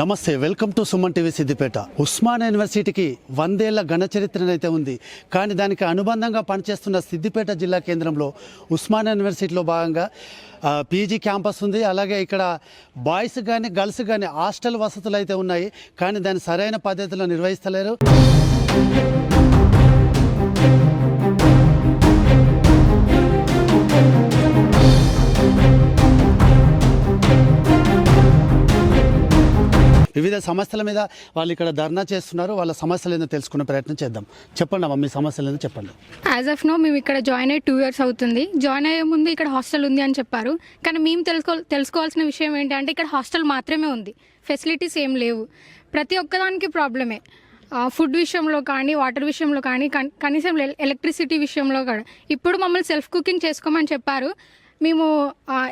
నమస్తే welcome to Suman TV Siddipet. Osman యూనివర్సిటీకి వందేళ్ళ ఘన చరిత్రనైతే ఉంది. కానీ దానికి అనుబంధంగా పనిచేస్తున్న సిద్దిపేట జిల్లా కేంద్రంలో ఉస్మాన్ యూనివర్సిటీలో భాగంగా పీజీ క్యాంపస్ ఉంది. అలాగే ఇక్కడ బాయ్స్ కానీ గర్ల్స్ కానీ హాస్టల్ వసతులు అయితే ఉన్నాయి. కానీ దాన్ని సరైన పద్ధతిలో నిర్వహిస్తలేరు. వివిధ సమస్యల మీద వాళ్ళు ఇక్కడ ధర్నా చేస్తున్నారు వాళ్ళ సమస్యలు ఏందో తెలుసుకునే ప్రయత్నం చేద్దాం. చెప్పండి అమ్మ మీ సమస్యలు ఏందో చెప్పండి. యాజ్ ఆఫ్ నో మేము ఇక్కడ జాయిన్ అయ్యి టూ ఇయర్స్ అవుతుంది. జాయిన్ అయ్యే ముందు ఇక్కడ హాస్టల్ ఉంది అని చెప్పారు. కానీ మేము తెలుసుకో తెలుసుకోవాల్సిన విషయం ఏంటంటే ఇక్కడ హాస్టల్ మాత్రమే ఉంది. ఫెసిలిటీస్ ఏం లేవు. ప్రతి ఒక్కదానికి ప్రాబ్లమే ఫుడ్ విషయంలో కానీ వాటర్ విషయంలో కానీ కనీసం ఎలక్ట్రిసిటీ విషయంలో కూడా. ఇప్పుడు మమ్మల్ని సెల్ఫ్ కుకింగ్ చేసుకోమని చెప్పారు. మేము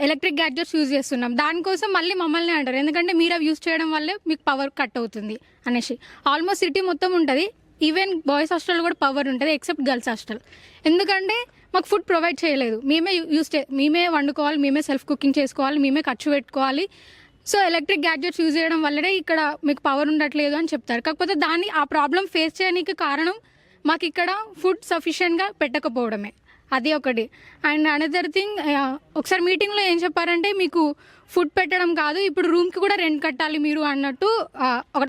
ఎలక్ట్రిక్ గ్యాడ్జెట్స్ యూజ్ చేస్తున్నాం. దానికోసం మళ్ళీ మమ్మల్ని అంటారు. ఎందుకంటే మీరు అవి యూజ్ చేయడం వల్లే మీకు పవర్ కట్ అవుతుంది అనేసి. ఆల్మోస్ట్ సిటీ మొత్తం ఉంటుంది. ఈవెన్ బాయ్స్ హాస్టల్ కూడా పవర్ ఉంటుంది ఎక్సెప్ట్ గర్ల్స్ హాస్టల్ ఎందుకంటే మాకు ఫుడ్ ప్రొవైడ్ చేయలేదు. మేమే యూస్ చే మేమే వండుకోవాలి మేమే సెల్ఫ్ కుకింగ్ చేసుకోవాలి మేమే ఖర్చు పెట్టుకోవాలి. సో ఎలక్ట్రిక్ గ్యాడ్జెట్స్ యూజ్ చేయడం వల్లనే ఇక్కడ మీకు పవర్ ఉండట్లేదు అని చెప్తారు. కాకపోతే దాన్ని ఆ ప్రాబ్లం ఫేస్ చేయడానికి కారణం మాకు ఇక్కడ ఫుడ్ సఫిషియెంట్గా పెట్టకపోవడమే. అది ఒకటి. అండ్ అనదర్ థింగ్ ఒకసారి మీటింగ్లో ఏం చెప్పారంటే మీకు ఫుడ్ పెట్టడం కాదు ఇప్పుడు రూమ్కి కూడా రెంట్ కట్టాలి మీరు అన్నట్టు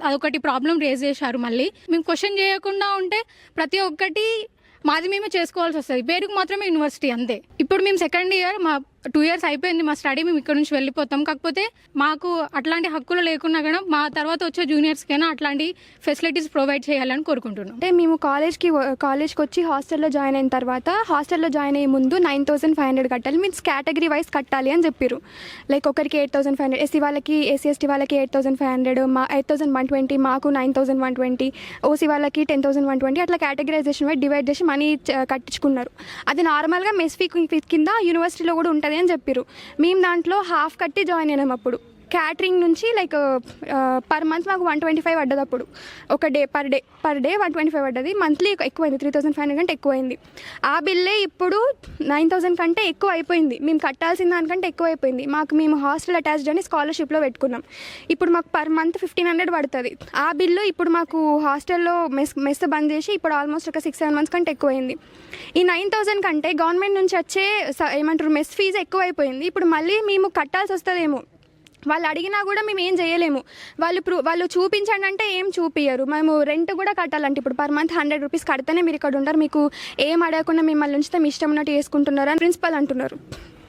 అదొకటి ప్రాబ్లం రేజ్ చేశారు మళ్ళీ. మేము క్వశ్చన్ చేయకుండా ఉంటే ప్రతి ఒక్కటి మాది మేమే చేసుకోవాల్సి వస్తుంది. పేరుకు మాత్రమే యూనివర్సిటీ అంతే. ఇప్పుడు మేము సెకండ్ ఇయర్ మా టూ ఇయర్స్ అయిపోయింది మా స్టడీ మేము ఇక్కడ నుంచి వెళ్ళిపోతాం. కాకపోతే మాకు అట్లాంటి హక్కులు లేకున్నా కూడా మా తర్వాత వచ్చే జూనియర్స్కైనా అట్లాంటి ఫెసిలిటీస్ ప్రొవైడ్ చేయాలని కోరుకుంటున్నాం. అంటే మేము కాలేజ్కి కాలేజ్కి వచ్చి హాస్టల్లో జాయిన్ అయిన తర్వాత హాస్టల్లో జాయిన్ అయ్యే ముందు నైన్ థౌసండ్ ఫైవ్ హండ్రెడ్ కట్టాలి. మీన్స్ కేటగిరీ వైజ్ కట్టాలి అని చెప్పారు లైక్ ఒకరికి eight thousand five hundred SC వాళ్ళకి ఎస్సీ ఎస్టీ వాళ్ళకి ఎయిట్ థౌసండ్ ఫైవ్ హండ్రెడ్ మా ఎయిట్ థౌసండ్ వన్ ట్వంటీ మాకు nine thousand one twenty OC వాళ్ళకి టెన్ థౌసండ్ వన్ ట్వంటీ అట్లా కేటగిరైజేషన్ వైజ్ డివైడ్ చేసి మనీ uh, కట్టించుకున్నారు. అది నార్మల్గా మెస్ ఫీ కింద యూనివర్సిటీలో కూడా ఉంటుంది అని చెప్పారు మేము దాంట్లో హాఫ్ కట్టి జాయిన్ అయినాం అప్పుడు. క్యాటరింగ్ నుంచి లైక్ పర్ మంత్ మాకు వన్ ట్వంటీ ఫైవ్ పడ్డది అప్పుడు. ఒక day per day per day one twenty five పడ్డది. మంత్లీ ఎక్కువైంది. త్రీ థౌసండ్ ఫైవ్ హండ్రెడ్ కంటే ఎక్కువైంది. ఆ బిల్లే ఇప్పుడు నైన్ థౌసండ్ కంటే ఎక్కువ అయిపోయింది. మేము కట్టాల్సిన దానికంటే ఎక్కువ అయిపోయింది. మాకు మేము హాస్టల్ అటాచ్డ్ అని స్కాలర్షిప్లో పెట్టుకున్నాం. ఇప్పుడు మాకు పర్ మంత్ ఫిఫ్టీన్ హండ్రెడ్ పడుతుంది. ఆ బిల్లు ఇప్పుడు మాకు హాస్టల్లో మెస్ మెస్ బంద్ చేసి ఇప్పుడు ఆల్మోస్ట్ ఒక సిక్స్ సెవెన్ మంత్స్ కంటే ఎక్కువైంది. ఈ నైన్ థౌసండ్ కంటే గవర్నమెంట్ నుంచి వచ్చే స- ఏమంటారు మెస్ ఫీజు ఎక్కువ అయిపోయింది ఇప్పుడు మళ్ళీ మేము కట్టాల్సి వస్తుందేమో. వాళ్ళు అడిగినా కూడా మేము ఏం చేయలేము. వాళ్ళు ప్రూ వాళ్ళు చూపించండి అంటే ఏం చూపియరు మేము రెంట్ కూడా కట్టాలంటే ఇప్పుడు పర్ మంత్ హండ్రెడ్ రూపీస్ కడితేనే మీరు ఇక్కడ ఉండరు. మీకు ఏం అడగకుండా మిమ్మల్ని ఉంచితే మీ ఇష్టం ఉన్నట్టు వేసుకుంటున్నారు అని ప్రిన్సిపల్ అంటున్నారు.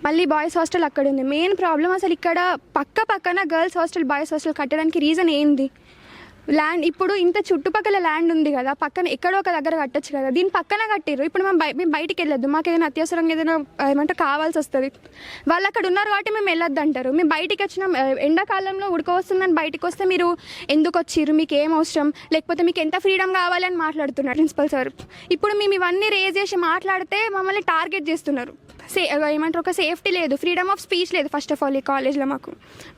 మళ్ళీ బాయ్స్ హాస్టల్ అక్కడ ఉంది మెయిన్ ప్రాబ్లం అసలు ఇక్కడ పక్క పక్కన గర్ల్స్ హాస్టల్ బాయ్స్ హాస్టల్ కట్టడానికి రీజన్ ఏంది? ల్యాండ్ ఇప్పుడు ఇంత చుట్టుపక్కల ల్యాండ్ ఉంది కదా పక్కన ఎక్కడో ఒక దగ్గర కట్టొచ్చు కదా దీని పక్కన కట్టిర్రు. ఇప్పుడు మేము బయ మేము బయటికి వెళ్ళొద్దు మాకు ఏదైనా అత్యవసరంగా ఏదైనా ఏమంటే కావాల్సి వస్తుంది. వాళ్ళు అక్కడ ఉన్నారు కాబట్టి మేము వెళ్ళొద్దు అంటారు మేము బయటికి వచ్చిన ఎండాకాలంలో ఉడకవస్తుందని బయటకు వస్తే మీరు ఎందుకు వచ్చిర్రు? మీకు ఏం అవసరం? లేకపోతే మీకు ఎంత ఫ్రీడమ్ కావాలి అని మాట్లాడుతున్నారు ప్రిన్సిపల్ సార్. ఇప్పుడు మేము ఇవన్నీ రేజ్ చేసి మాట్లాడితే మమ్మల్ని టార్గెట్ చేస్తున్నారు. సే ఏమంటారు ఒక సేఫ్టీ లేదు ఫ్రీడమ్ ఆఫ్ స్పీచ్ లేదు ఫస్ట్ ఆఫ్ ఆల్ ఈ కాలేజ్లో మాకు.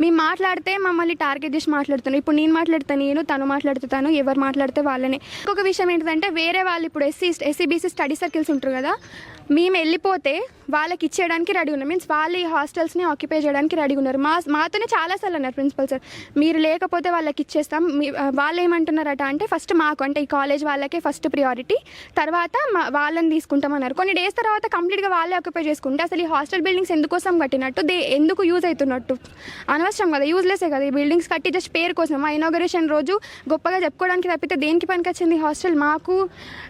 మేము మాట్లాడితే మమ్మల్ని టార్గెట్ చేసి మాట్లాడుతున్నాం ఇప్పుడు నేను మాట్లాడితే నేను తను మాట్లాడితే తను ఎవరు మాట్లాడితే వాళ్ళనే. ఇంకొక విషయం ఏంటంటే వేరే వాళ్ళు ఇప్పుడు ఎస్సీ ఎస్సీబీసీ స్టడీ సర్కిల్స్ ఉంటారు కదా మేము వెళ్ళిపోతే వాళ్ళకి ఇచ్చేయడానికి రెడీ ఉన్నాం. మీన్స్ వాళ్ళు ఈ హాస్టల్స్ని ఆక్యుపై చేయడానికి రెడీ ఉన్నారు. మా మాతోనే చాలాసార్లు అన్నారు ప్రిన్సిపల్ సార్ మీరు లేకపోతే వాళ్ళకి ఇచ్చేస్తాం. మీ వాళ్ళు ఏమంటున్నారట అంటే ఫస్ట్ మాకు అంటే ఈ కాలేజ్ వాళ్ళకే ఫస్ట్ ప్రియారిటీ తర్వాత మా వాళ్ళని తీసుకుంటామన్నారు. కొన్ని డేస్ తర్వాత కంప్లీట్గా వాళ్ళే ఆక్యుపై చేసుకుంటే అసలు ఈ హాస్టల్ బిల్డింగ్స్ ఎందుకోసం కట్టినట్టు దే ఎందుకు యూజ్ అవుతున్నట్టు అనవసరం కదా యూజ్లెస్సే కదా ఈ బిల్డింగ్స్ కట్టి జస్ట్ పేరు కోసం మా ఇనాగరేషన్ రోజు గొప్పగా చెప్పుకోవడానికి తప్పితే దేనికి పనికి వచ్చింది హాస్టల్? మాకు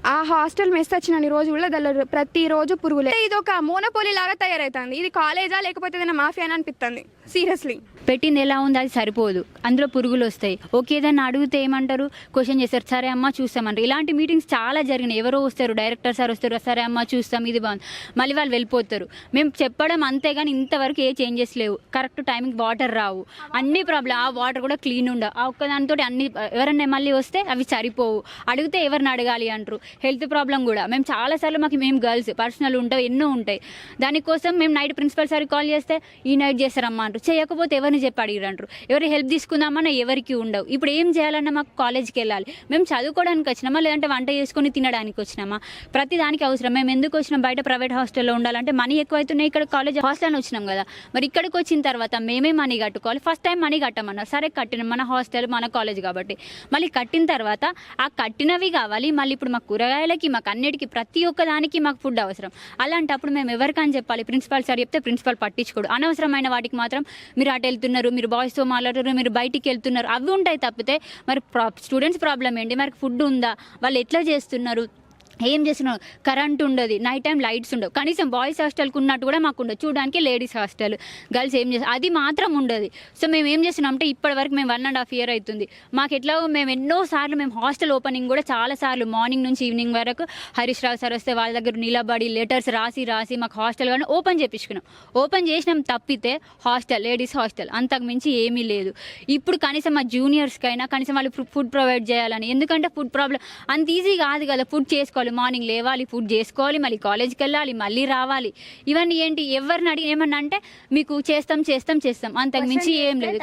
ఆ హాస్టల్ మెస్ వచ్చిన రోజు కూడా దానిలో ప్రతిరోజు పురుగులే. ఇది ఒక మోనోపోలీ లాగా తయారవుతుంది ఇది కాలేజా లేకపోతే ఏదైనా మాఫియా అని అనిపిస్తుంది సీరియస్లీ. పెట్టింది ఎలా ఉంది అది సరిపోదు. అందులో పురుగులు వస్తాయి. ఓకే ఏదైనా అడిగితే ఏమంటారు? క్వశ్చన్ చేస్తారు. సరే అమ్మ చూస్తామంటారు. ఇలాంటి మీటింగ్స్ చాలా జరిగినాయి. ఎవరో వస్తారు డైరెక్టర్ సార్ వస్తారు. సరే అమ్మ చూస్తాం ఇది బాగుంది. మళ్ళీ వాళ్ళు వెళ్ళిపోతారు. మేము చెప్పడం అంతేగాని ఇంతవరకు ఏ చేంజెస్ లేవు. కరెక్ట్ టైంకి వాటర్ రావు. అన్ని ప్రాబ్లం ఆ వాటర్ కూడా క్లీన్ ఉండవు ఆ ఒక్కదానితో అన్ని ఎవరన్నా మళ్ళీ వస్తే అవి సరిపోవు. అడిగితే ఎవరిని అడగాలి అంటారు. హెల్త్ ప్రాబ్లం కూడా. మేము చాలాసార్లు మాకు మేము గర్ల్స్ పర్సనల్ ఉంటాయి ఎన్నో ఉంటాయి. దానికోసం మేము నైట్ ప్రిన్సిపల్ సార్ కాల్ చేస్తే ఈ నైట్ చేస్తారమ్మా అంటారు. చేయకపోతే ఎవరు ఎవరిని చెప్పి అడిగిరు అంటారు ఎవరి హెల్ప్ తీసుకుందామన్నా ఎవరికి ఉండవు. ఇప్పుడు ఏం చేయాలన్నా మాకు కాలేజ్కి వెళ్ళాలి. మేము చదువుకోవడానికి వచ్చినామా? లేదంటే వంట చేసుకొని తినడానికి వచ్చినామా? ప్రతి దానికి అవసరం. మేము ఎందుకు వచ్చినాం? బయట ప్రైవేట్ హాస్టల్లో ఉండాలంటే మనీ ఎక్కువ అవుతున్నాయి ఇక్కడ కాలేజ్ హాస్టల్ అని వచ్చినాం కదా. మరి ఇక్కడికి వచ్చిన తర్వాత మేమే మనీ కట్టుకోవాలి. ఫస్ట్ టైం మనీ కట్టమన్నారు. సరే కట్టిన మన హాస్టల్ మన కాలేజ్ కాబట్టి. మళ్ళీ కట్టిన తర్వాత ఆ కట్టినవి కావాలి. మళ్ళీ ఇప్పుడు మాకు కూరగాయలకి మాకు అన్నిటికీ ప్రతి ఒక్క దానికి మాకు ఫుడ్ అవసరం. అలాంటప్పుడు మేము ఎవరికని చెప్పాలి? ప్రిన్సిపాల్ సార్ చెప్తే ప్రిన్సిపాల్ పట్టించుకోడు. అనవసరమైన వాటికి మాత్రం మీరు అటు వెళ్తున్నారు మీరు బాయ్స్తో మాట్లాడుతున్నారు మీరు బయటికి వెళ్తున్నారు అవి ఉంటాయి తప్పితే మరి స్టూడెంట్స్ ప్రాబ్లం ఏంటి? మరి ఫుడ్ ఉందా? వాళ్ళు ఎట్లా చేస్తున్నారు? ఏం చేస్తున్నావు? కరెంట్ ఉండదు. నైట్ టైం లైట్స్ ఉండవు. కనీసం బాయ్స్ హాస్టల్కి ఉన్నట్టు కూడా మాకు ఉండదు. చూడడానికి లేడీస్ హాస్టల్. గర్ల్స్ ఏం చేస్తాం అది మాత్రం ఉండదు. సో మేము ఏం చేస్తున్నామంటే ఇప్పటి వరకు మేము వన్ అండ్ హాఫ్ ఇయర్ అవుతుంది మాకు ఎట్లా మేము ఎన్నో సార్లు మేము హాస్టల్ ఓపెనింగ్ కూడా చాలా సార్లు మార్నింగ్ నుంచి ఈవినింగ్ వరకు హరీష్ రావు సార్ వస్తే వాళ్ళ దగ్గర నిలబడి లెటర్స్ రాసి రాసి మాకు హాస్టల్ కానీ ఓపెన్ చేపించుకున్నాం. ఓపెన్ చేసినాం తప్పితే హాస్టల్ లేడీస్ హాస్టల్ అంతకు మించి ఏమీ లేదు. ఇప్పుడు కనీసం మా జూనియర్స్కి అయినా కనీసం వాళ్ళు ఫుడ్ ప్రొవైడ్ చేయాలని. ఎందుకంటే ఫుడ్ ప్రాబ్లం అంత ఈజీ కాదు కదా ఫుడ్ చేసుకోవాలి. మార్నింగ్ లేవాలి ఫుడ్ చేసుకోవాలి మళ్ళీ కాలేజ్కి వెళ్ళాలి మళ్ళీ రావాలి. ఇవన్నీ ఏంటి? ఎవరిని అడిగి ఏమన్నా అంటే మీకు చేస్తాం చేస్తాం చేస్తాం. అంతకు మించి ఏం లేదు.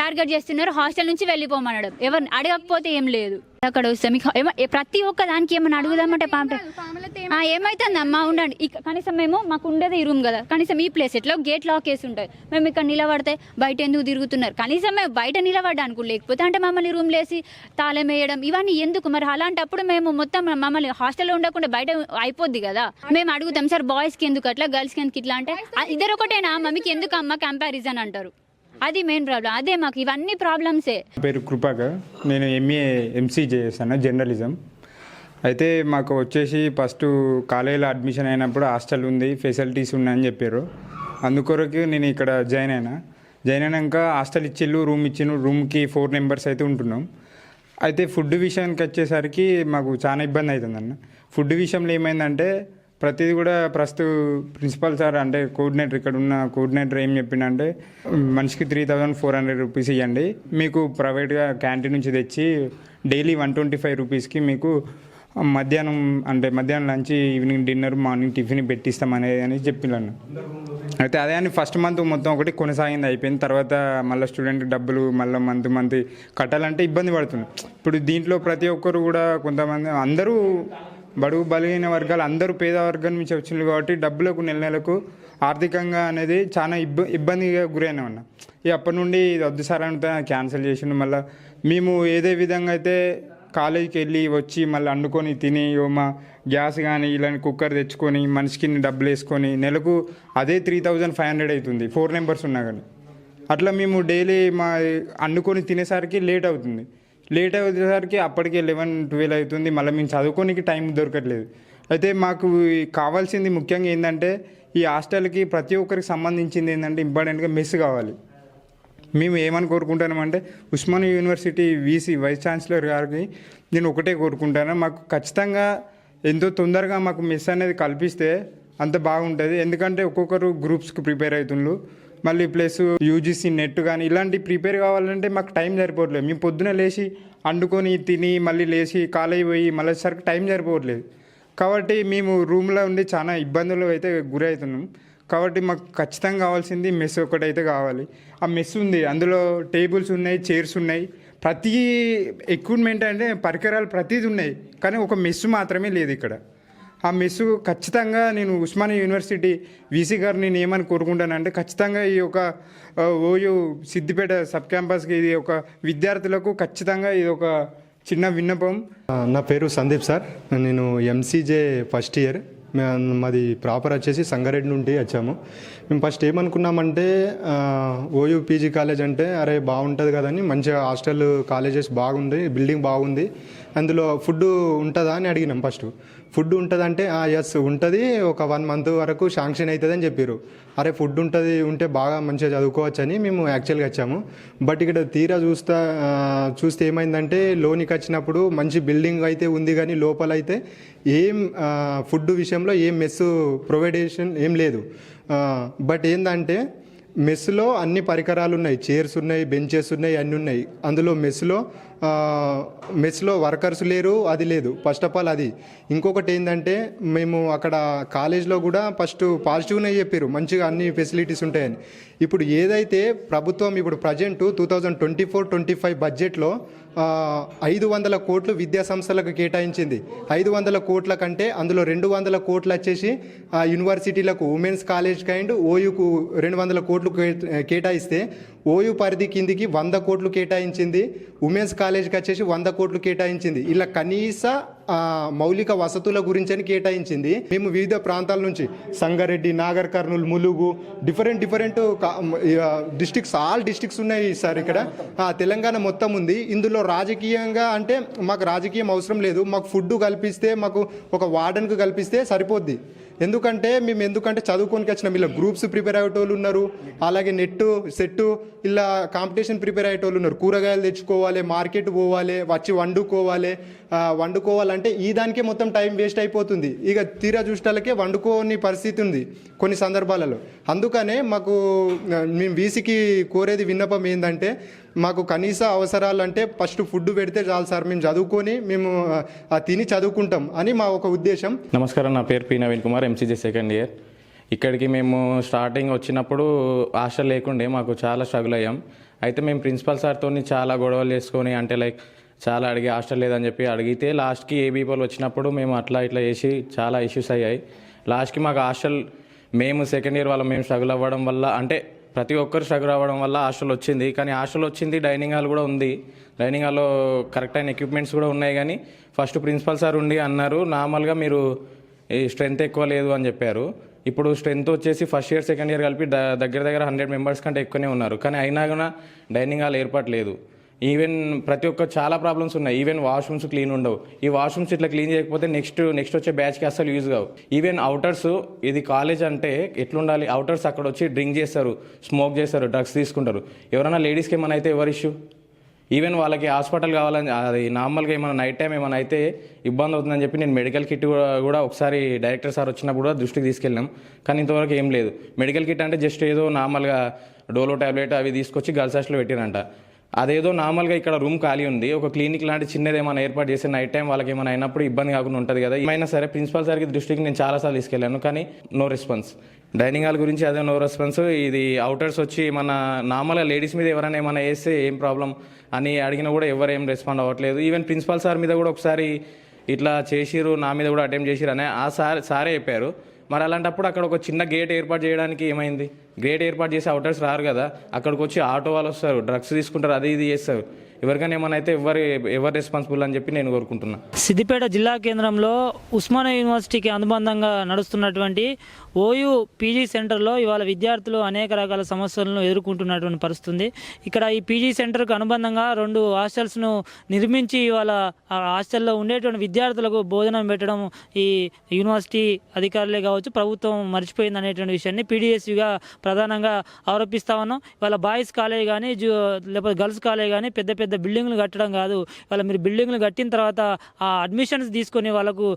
టార్గెట్ చేస్తున్నారు. హాస్టల్ నుంచి వెళ్ళిపోమనడం. ఎవరిని అడగకపోతే ఏం లేదు. అక్కడ వస్తే. మీకు ఏమ- ప్రతి ఒక్క దానికి ఏమన్నా అడుగుదామంటే పాప ఏమైతుందమ్మా ఉండండి. కనీసం మేము మాకు ఉండేది ఈ రూమ్ కదా. కనీసం ఈ ప్లేస్ ఎట్లా గేట్ లాక్ వేసి ఉంటుంది మేము ఇక్కడ నిలబడితే బయట ఎందుకు తిరుగుతున్నారు? కనీసం మేము బయట నిలబడడానికి లేకపోతే అంటే మమ్మల్ని రూమ్ లేసి తాళం వేయడం ఇవన్నీ ఎందుకు? మరి అలాంటప్పుడు మేము మొత్తం మమ్మల్ని హాస్టల్లో ఉండకుండా బయట అయిపోద్ది కదా. మేము అడుగుతాం సార్ బాయ్స్కి ఎందుకు అట్లా గర్ల్స్కి ఎందుకు ఇట్లా? అంటే "ఆ, ఇద్దరు ఒకటేనా? మమ్మీకి ఎందుకు అమ్మ కంపారిజన్ అంటారు? అది మెయిన్ ప్రాబ్లం అదే మాకు ఇవన్నీ ప్రాబ్లమ్సే పేరు కృపాకర్ నేను ఎంఏ ఎంసీ చేశాను జర్నలిజం. అయితే మాకు వచ్చేసి ఫస్ట్ కాలేజీలో అడ్మిషన్ అయినప్పుడు హాస్టల్ ఉంది ఫెసిలిటీస్ ఉన్నాయని చెప్పారు. అందుకొరకు నేను ఇక్కడ జాయిన్ అయినా. జాయిన్ అయినాక హాస్టల్ ఇచ్చిళ్ళు రూమ్ ఇచ్చిన రూమ్కి ఫోర్ మెంబర్స్ అయితే ఉంటున్నాం. అయితే ఫుడ్ విషయానికి వచ్చేసరికి మాకు చాలా ఇబ్బంది అవుతుందన్న. ఫుడ్ విషయంలో ఏమైందంటే ప్రతిదీ కూడా ప్రస్తుత ప్రిన్సిపల్ సార్ అంటే కోఆర్డినేటర్ ఇక్కడ ఉన్న కోఆర్డినేటర్ ఏం చెప్పిండంటే మనిషికి three thousand four hundred rupees ఇవ్వండి మీకు ప్రైవేట్గా క్యాంటీన్ నుంచి తెచ్చి డైలీ వన్ ట్వంటీ ఫైవ్ రూపీస్కి మీకు మధ్యాహ్నం అంటే మధ్యాహ్నం lunch evening dinner morning tiffin పెట్టిస్తాం అనేది అని చెప్పినాను. అయితే అదే అని ఫస్ట్ మంత్ మొత్తం ఒకటి కొనసాగింది అయిపోయింది తర్వాత మళ్ళీ స్టూడెంట్ డబ్బులు మళ్ళీ మంత్ మంత్ కట్టాలంటే ఇబ్బంది పడుతుంది. ఇప్పుడు దీంట్లో ప్రతి ఒక్కరు కూడా కొంతమంది అందరూ బడుగు బలహీన వర్గాలు అందరూ పేద వర్గం నుంచి వచ్చినారు కాబట్టి డబ్బులకు నెల నెలకు ఆర్థికంగా అనేది చాలా ఇబ్బ ఇబ్బందిగా గురైన ఉన్నా ఇక అప్పటి నుండి ఇది వద్దు సార్ అంటే క్యాన్సిల్ చేసిండు. మళ్ళీ మేము ఏదే విధంగా అయితే కాలేజీకి వెళ్ళి వచ్చి మళ్ళీ వండుకొని తిని మా గ్యాస్ కానీ ఇలాంటి కుక్కర్ తెచ్చుకొని మనిషికి డబ్బులు వేసుకొని నెలకు అదే త్రీ థౌజండ్ ఫైవ్ హండ్రెడ్ అవుతుంది ఫోర్ మెంబర్స్ ఉన్నా కానీ అట్లా మేము డైలీ మా వండుకొని తినేసరికి లేట్ అవుతుంది. లేట్ అయ్యేసరికి అప్పటికే లెవెన్ ట్వెల్వ్ అవుతుంది. మళ్ళీ మేము చదువుకోనికి టైం దొరకట్లేదు. అయితే మాకు కావాల్సింది ముఖ్యంగా ఏంటంటే ఈ హాస్టల్కి ప్రతి ఒక్కరికి సంబంధించింది ఏంటంటే ఇంపార్టెంట్గా మెస్ కావాలి. మేము ఏమని కోరుకుంటున్నామంటే Osmania university VC vice chancellor గారికి నేను ఒకటే కోరుకుంటాను మాకు ఖచ్చితంగా ఎంతో తొందరగా మాకు మెస్ అనేది కల్పిస్తే అంత బాగుంటుంది. ఎందుకంటే ఒక్కొక్కరు గ్రూప్స్కి ప్రిపేర్ అవుతుండ్రు. మళ్ళీ ప్లస్ యూజీసీ నెట్ కానీ ఇలాంటి ప్రిపేర్ కావాలంటే మాకు టైం సరిపోవట్లేదు. మేము పొద్దున లేచి వండుకొని తిని మళ్ళీ లేచి కాలేజ్ పోయి మళ్ళీ సరికి టైం సరిపోవట్లేదు. కాబట్టి మేము రూమ్లో ఉండి చాలా ఇబ్బందులు అయితే గురవుతున్నాం. కాబట్టి మాకు ఖచ్చితంగా కావాల్సింది మెస్ ఒకటైతే కావాలి. ఆ మెస్ ఉంది. అందులో టేబుల్స్ ఉన్నాయి చైర్స్ ఉన్నాయి. ప్రతి ఎక్విప్మెంట్ అంటే పరికరాలు ప్రతిది ఉన్నాయి. కానీ ఒక మెస్ మాత్రమే లేదు ఇక్కడ. ఆ మెస్సు ఖచ్చితంగా నేను ఉస్మానియా యూనివర్సిటీ వీసీ గారు నేను ఏమని కోరుకుంటానంటే ఖచ్చితంగా ఈ యొక్క ఓయూ సిద్దిపేట సబ్ క్యాంపస్కి ఇది ఒక విద్యార్థులకు ఖచ్చితంగా ఇది ఒక చిన్న విన్నపం. నా పేరు సందీప్ సార్. నేను ఎంసీజే ఫస్ట్ ఇయర్. మాది ప్రాపర్ వచ్చేసి సంగారెడ్డి నుండి వచ్చాము. మేము ఫస్ట్ ఏమనుకున్నామంటే ఓయూ పీజీ కాలేజ్ అంటే అరే బాగుంటుంది కదని మంచిగా హాస్టల్ కాలేజెస్ బాగుంది బిల్డింగ్ బాగుంది అందులో ఫుడ్ ఉంటుందా అని అడిగినాం ఫస్ట్. ఫుడ్ ఉంటుందంటే ఎస్ ఉంటుంది ఒక వన్ మంత్ వరకు శాంక్షన్ అవుతుంది అని చెప్పారు అరే ఫుడ్ ఉంటుంది ఉంటే బాగా మంచిగా చదువుకోవచ్చు అని మేము యాక్చువల్గా వచ్చాము బట్ ఇక్కడ తీరా చూస్తా చూస్తే ఏమైందంటే లోనికి వచ్చినప్పుడు మంచి బిల్డింగ్ అయితే ఉంది కానీ లోపల అయితే ఏం ఫుడ్ విషయంలో ఏం మెస్ ప్రొవైడేషన్ ఏం లేదు. బట్ ఏంటంటే మెస్లో అన్ని పరికరాలు ఉన్నాయి చైర్స్ ఉన్నాయి బెంచెస్ ఉన్నాయి అన్నీ ఉన్నాయి. అందులో మెస్లో మెస్లో వర్కర్స్ లేరు అది లేదు. ఫస్ట్ ఆఫ్ ఆల్ అది. ఇంకొకటి ఏంటంటే మేము అక్కడ కాలేజ్లో కూడా ఫస్ట్ పాజిటివ్నే చెప్పారు మంచిగా అన్ని ఫెసిలిటీస్ ఉంటాయని. ఇప్పుడు ఏదైతే ప్రభుత్వం ఇప్పుడు present two thousand twenty four twenty five బడ్జెట్లో ఐదు వందల కోట్లు విద్యా సంస్థలకు కేటాయించింది. ఐదు వందల కోట్ల కంటే అందులో రెండు వందల కోట్లు వచ్చేసి యూనివర్సిటీలకు ఉమెన్స్ కాలేజ్ కైండ్ ఓయూకు రెండు వందల కోట్లు కే- కేటాయిస్తే ఓయూ పరిధి కిందికి వంద కోట్లు కేటాయించింది ఉమెన్స్ కాలేజ్కి వచ్చేసి వంద కోట్లు కేటాయించింది. ఇలా కనీస మౌలిక వసతుల గురించి అని కేటాయించింది. మేము వివిధ ప్రాంతాల నుంచి Sangareddy Nagar Kurnool Mulugu different different districts all districts ఉన్నాయి సార్ ఇక్కడ. తెలంగాణ మొత్తం ఉంది. ఇందులో రాజకీయంగా అంటే మాకు రాజకీయం అవసరం లేదు. మాకు ఫుడ్ కల్పిస్తే మాకు ఒక వార్డెన్కు కల్పిస్తే సరిపోద్ది. ఎందుకంటే మేము ఎందుకంటే చదువుకోనికి వచ్చినాం. ఇలా గ్రూప్స్ ప్రిపేర్ అయ్యేటోళ్ళు ఉన్నారు. అలాగే నెట్ సెట్ ఇలా కాంపిటీషన్ ప్రిపేర్ అయ్యేటోళ్ళు ఉన్నారు. కూరగాయలు తెచ్చుకోవాలి మార్కెట్ పోవాలి వచ్చి వండుకోవాలి. వండుకోవాలంటే ఈ దానికే మొత్తం టైం వేస్ట్ అయిపోతుంది. ఇక తీరా చూసేటాలకే వండుకోని పరిస్థితి ఉంది కొన్ని సందర్భాలలో. అందుకనే మాకు మేము వీసీకి కోరేది విన్నపం ఏంటంటే మాకు కనీస అవసరాలు అంటే ఫస్ట్ ఫుడ్ పెడితే చాలు సార్ మేము చదువుకొని మేము తిని చదువుకుంటాం అని మా ఒక ఉద్దేశం. నమస్కారం నా పేరు P. Naveen Kumar MCG second year ఇక్కడికి మేము స్టార్టింగ్ వచ్చినప్పుడు హాస్టల్ లేకుండే మాకు చాలా స్ట్రగుల్ అయ్యాం. అయితే మేము ప్రిన్సిపల్ సార్తో చాలా గొడవలు చేసుకొని అంటే లైక్ చాలా అడిగి హాస్టల్ లేదని చెప్పి అడిగితే లాస్ట్కి ఏబీ వాళ్ళు వచ్చినప్పుడు మేము అట్లా ఇట్లా చేసి చాలా ఇష్యూస్ అయ్యాయి. లాస్ట్కి మాకు హాస్టల్ మేము సెకండ్ ఇయర్ వాళ్ళ మేము స్ట్రగుల్ అవ్వడం వల్ల అంటే ప్రతి ఒక్కరు స్ట్రగుల్ అవ్వడం వల్ల హాస్టల్ వచ్చింది. కానీ హాస్టల్ వచ్చింది డైనింగ్ హాల్ కూడా ఉంది. డైనింగ్ హాల్లో కరెక్ట్ అయిన ఎక్విప్మెంట్స్ కూడా ఉన్నాయి కానీ ఫస్ట్ ప్రిన్సిపల్ సార్ ఉండి అన్నారు నార్మల్గా మీరు ఈ స్ట్రెంత్ ఎక్కువ లేదు అని చెప్పారు. ఇప్పుడు స్ట్రెంత్ వచ్చేసి ఫస్ట్ ఇయర్ సెకండ్ ఇయర్ కలిపి దగ్గర దగ్గర హండ్రెడ్ మెంబర్స్ కంటే ఎక్కువనే ఉన్నారు. కానీ అయినా కూడా డైనింగ్ హాల్ ఏర్పాటు లేదు. ఈవెన్ ప్రతి ఒక్క చాలా ప్రాబ్లమ్స్ ఉన్నాయి. ఈవెన్ వాష్రూమ్స్ క్లీన్ ఉండవు. ఈ వాష్రూమ్స్ ఇట్లా క్లీన్ చేయకపోతే నెక్స్ట్ నెక్స్ట్ వచ్చే బ్యాచ్కి అసలు యూజ్ కావు. ఈవెన్ అవుటర్స్ ఇది కాలేజ్ అంటే ఎట్లుండాలి? అవుటర్స్ అక్కడ వచ్చి డ్రింక్ చేస్తారు స్మోక్ చేస్తారు డ్రగ్స్ తీసుకుంటారు. ఎవరైనా లేడీస్కి ఏమైనా అయితే ఎవరి ఇష్యూ? ఈవెన్ వాళ్ళకి హాస్పిటల్ కావాలని అది నార్మల్గా ఏమైనా నైట్ టైం ఏమైనా అయితే ఇబ్బంది అవుతుందని చెప్పి నేను మెడికల్ కిట్ కూడా ఒకసారి డైరెక్టర్ సార్ వచ్చినప్పుడు కూడా దృష్టికి తీసుకెళ్ళాం. కానీ ఇంతవరకు ఏం లేదు. మెడికల్ కిట్ అంటే జస్ట్ ఏదో నార్మల్గా డోలో టాబ్లెట్ అవి తీసుకొచ్చి గర్ల్స్ హాస్టల్లో పెట్టిరంట. అదేదో నార్మల్గా ఇక్కడ రూమ్ ఖాళీ ఉంది. ఒక క్లినిక్ లాంటి చిన్నది ఏమైనా ఏర్పాటు చేసి నైట్ టైం వాళ్ళకి ఏమైనా అయినప్పుడు ఇబ్బంది కాకుండా ఉంటుంది కదా. ఏమైనా సరే ప్రిన్సిపల్ సార్కి దృష్టికి నేను చాలాసార్లు తీసుకెళ్ళాను కానీ నో రెస్పాన్స్ డైనింగ్ హాల్ గురించి అదే నో రెస్పాన్స్ ఇది అవుటర్స్ వచ్చి మన నార్మల్గా లేడీస్ మీద ఎవరైనా ఏమైనా వేస్తే ఏం ప్రాబ్లం అని అడిగినా కూడా ఎవరు ఏం రెస్పాండ్ అవ్వట్లేదు. ఈవెన్ ప్రిన్సిపల్ సార్ మీద కూడా ఒకసారి ఇట్లా చేసిరు నా మీద కూడా అటెంప్ట్ చేసిరు అని ఆ సార్ సారే చెప్పారు. మరి అలాంటప్పుడు అక్కడ ఒక చిన్న గేట్ ఏర్పాటు చేయడానికి ఏమైంది? గేట్ ఏర్పాటు చేసి అవుటర్స్ రారు కదా. అక్కడికి వచ్చి ఆటో వాళ్ళు వస్తారు. డ్రగ్స్ తీసుకుంటారు. అది ఇది చేస్తారు. ఎవరికైనా ఏమైనా అయితే ఎవరు ఎవరు రెస్పాన్సిబుల్ అని చెప్పి నేను కోరుకుంటున్నా. సిద్దిపేట జిల్లా కేంద్రంలో ఉస్మానియా యూనివర్సిటీకి అనుబంధంగా నడుస్తున్నటువంటి ఓయూ పీజీ సెంటర్లో ఇవాళ విద్యార్థులు అనేక రకాల సమస్యలను ఎదుర్కొంటున్నటువంటి పరిస్థితుంది. ఇక్కడ ఈ పీజీ సెంటర్కు అనుబంధంగా రెండు హాస్టల్స్ను నిర్మించి ఇవాళ ఆ హాస్టల్లో ఉండేటువంటి విద్యార్థులకు భోజనం పెట్టడం ఈ యూనివర్సిటీ అధికారులే కావచ్చు ప్రభుత్వం మర్చిపోయింది అనేటువంటి విషయాన్ని పీడిఎస్యుగా ప్రధానంగా ఆరోపిస్తా ఉన్నాం. ఇవాళ బాయ్స్ కాలేజ్ కానీ జూ లేకపోతే గర్ల్స్ కాలేజ్ కానీ పెద్ద పెద్ద బిల్డింగ్లు కట్టడం కాదు. ఇవాళ మీరు బిల్డింగ్లు కట్టిన తర్వాత ఆ అడ్మిషన్స్ తీసుకొని వాళ్ళకు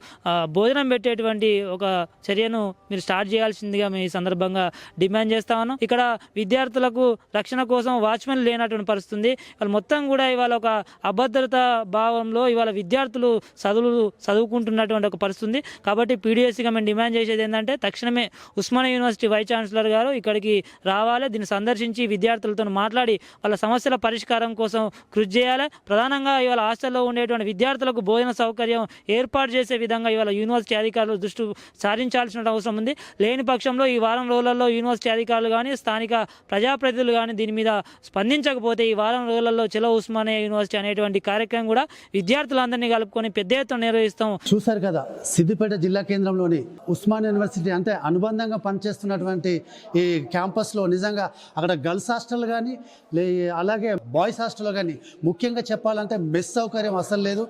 భోజనం పెట్టేటువంటి ఒక చర్యను మీరు స్టార్ట్ చేయాల్సిందిగా మేము ఈ సందర్భంగా డిమాండ్ చేస్తా ఉన్నాం. ఇక్కడ విద్యార్థులకు రక్షణ కోసం వాచ్మెన్ లేనటువంటి పరిస్థితుంది. వాళ్ళు మొత్తం కూడా ఇవాళ ఒక అభద్రత భావంలో ఇవాళ విద్యార్థులు చదువులు చదువుకుంటున్నటువంటి ఒక పరిస్థితి ఉంది కాబట్టి పీడిఎస్సీగా మేము డిమాండ్ చేసేది ఏంటంటే తక్షణమే ఉస్మానియా యూనివర్సిటీ వైస్ ఛాన్సలర్ గారు ఇక్కడ ఇక్కడికి రావాలి. దీన్ని సందర్శించి విద్యార్థులతో మాట్లాడి వాళ్ళ సమస్యల పరిష్కారం కోసం కృషి చేయాలి. ప్రధానంగా ఇవాళ హాస్టల్లో ఉండేటువంటి విద్యార్థులకు భోజన సౌకర్యం ఏర్పాటు చేసే విధంగా ఇవాళ యూనివర్సిటీ అధికారులు దృష్టి సారించాల్సిన అవసరం ఉంది. లేని పక్షంలో ఈ వారం రోజులలో యూనివర్సిటీ అధికారులు కానీ స్థానిక ప్రజాప్రతినిధులు కానీ దీని మీద స్పందించకపోతే ఈ వారం రోజులలో చిలో ఉస్మానియా యూనివర్సిటీ అనేటువంటి కార్యక్రమం కూడా విద్యార్థులందరినీ కలుపుకొని పెద్ద ఎత్తున నిర్వహిస్తాం. చూశారు కదా సిద్దిపేట జిల్లా కేంద్రంలోని ఉస్మాన్ యూనివర్సిటీ అంటే అనుబంధంగా పనిచేస్తున్నటువంటి ఈ క్యాంపస్లో నిజంగా అక్కడ గర్ల్స్ హాస్టల్ కానీ లే అలాగే బాయ్స్ హాస్టల్ కానీ ముఖ్యంగా చెప్పాలంటే మెస్ సౌకర్యం అసలు లేదు.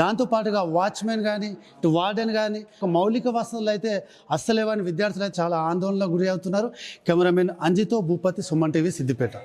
దాంతోపాటుగా వాచ్మెన్ కానీ ఇటు వార్డెన్ కానీ ఒక మౌలిక వసతులు అయితే అస్సలేవని విద్యార్థులు అయితే చాలా ఆందోళనకు గురి అవుతున్నారు. కెమెరామెన్ అంజితో భూపతి సుమన్ టీవీ సిద్దిపేట.